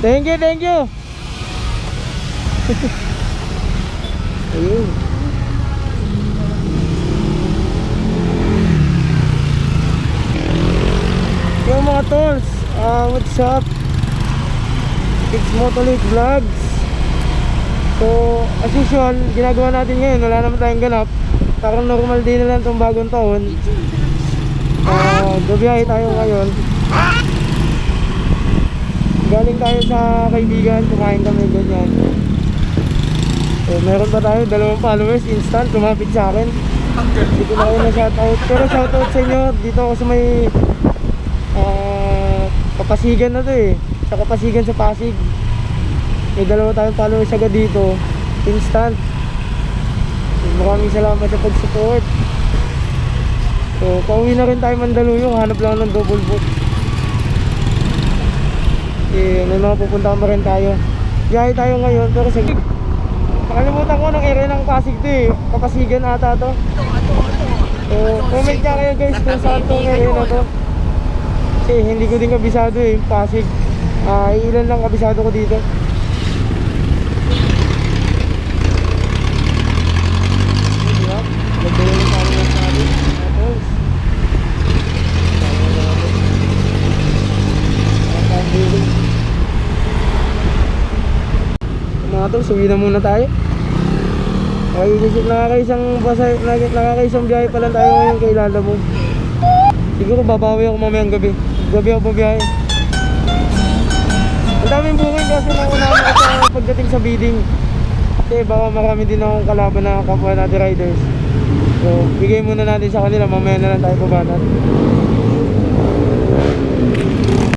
Thank you, thank you. Ayun. Yung mga tools, ah, what's up? It's Motolik Vlogs. So, as usual, ginagawa natin ngayon, wala naman tayong ganap. Parang normal din na lang itong bagong taon. Ah, gabiyahe tayo ngayon. Galing tayo sa kaibigan, kumain kami ganyan. So, meron pa tayo, dalawang followers, instant, lumapit sa akin. Hindi ko na kayo na shoutout. Pero shoutout sa inyo, dito ako sa may ah, kapasigan na to eh. Sa kapasigan sa Pasig. May dalawa tayong followers agad dito. Instant. Maraming salamat sa pag-support. So, pauwi na rin tayo Mandaluyong. Hanap lang ng double book. Eh, may mga pupunta pa rin tayo. Biyahe tayo ngayon, pero sa... Nakalimutan ko ng area ng Pasig to eh. Kapasigan ata to. So, comment niya kayo guys kung saan tong area na to. Kasi hindi ko din kabisado eh, Pasig. Ah, ilan lang kabisado ko dito. Mga tol, suwi na muna tayo. Nakakaisip, nakakaisang basa, nakaka- nakakaisang biyahe pa lang tayo ngayon kay Lala mo. Siguro babawi ako mamayang gabi. Gabi ako babiyahe. Ang daming booking kasi naunahan ako sa pagdating sa bidding. Kasi baka marami din akong kalaban na kapwa natin riders. So, bigay muna natin sa kanila, mamaya na lang tayo babanat.